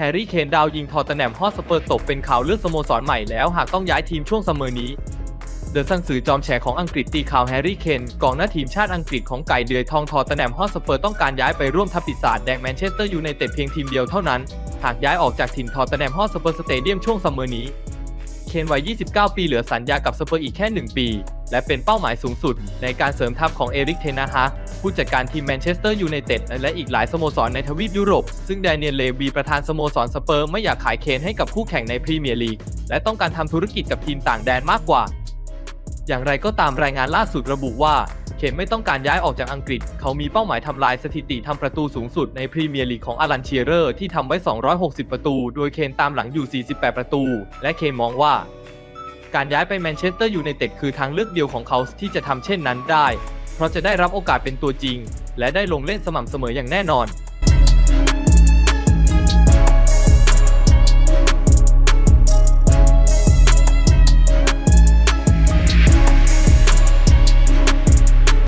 แฮร์รี่เคนดาวยิงทอตเทนแนมฮอสเปอร์ตกเป็นข่าวเลือดสโมสรใหม่แล้วหากต้องย้ายทีมช่วงซัมเมอร์นี้ เดอะซันสื่อจอมแฉของอังกฤษตีข่าวแฮร์รี่เคนกองหน้าทีมชาติอังกฤษของไก่เดือยทองทอตเทนแนมฮอสเปอร์ต้องการย้ายไปร่วมทัพปีศาจแดงแมนเชสเตอร์ยูไนเต็ดเพียงทีมเดียวเท่านั้น หากย้ายออกจากถิ่นทอตเทนแนมฮอสเปอร์สเตเดียมช่วงซัมเมอร์นี้ เคนวัย 29 ปีเหลือสัญญากับสเปอร์อีกแค่ 1 ปี และเป็นเป้าหมายสูงสุดในการเสริมทัพของเอริกเทนาฮาก ผู้จัดการทีมแมนเชสเตอร์ยูไนเต็ดและอีกหลายสโมสรในทวีปยุโรป ซึ่งแดเนียลเลวีประธานสโมสรสเปอร์ไม่อยากขายเคนให้กับคู่แข่งในพรีเมียร์ลีกและต้องการทำธุรกิจกับทีมต่างแดนมากกว่า อย่างไรก็ตามรายงานล่าสุดระบุว่าเคนไม่ต้องการย้ายออกจากอังกฤษ เขามีเป้าหมายทำลายสถิติทำประตูสูงสุดในพรีเมียร์ลีกของอารันเชียเรอร์ที่ทำไว้ 260 ประตู โดยเคนตามหลังอยู่ 48 ประตู และเคนมองว่า การย้ายไปแมนเชสเตอร์ยูไนเต็ดคือทางเลือกเดียวของเขาที่จะทำเช่นนั้นได้ เพราะจะได้รับโอกาสเป็นตัวจริง และได้ลงเล่นสม่ำเสมออย่างแน่นอน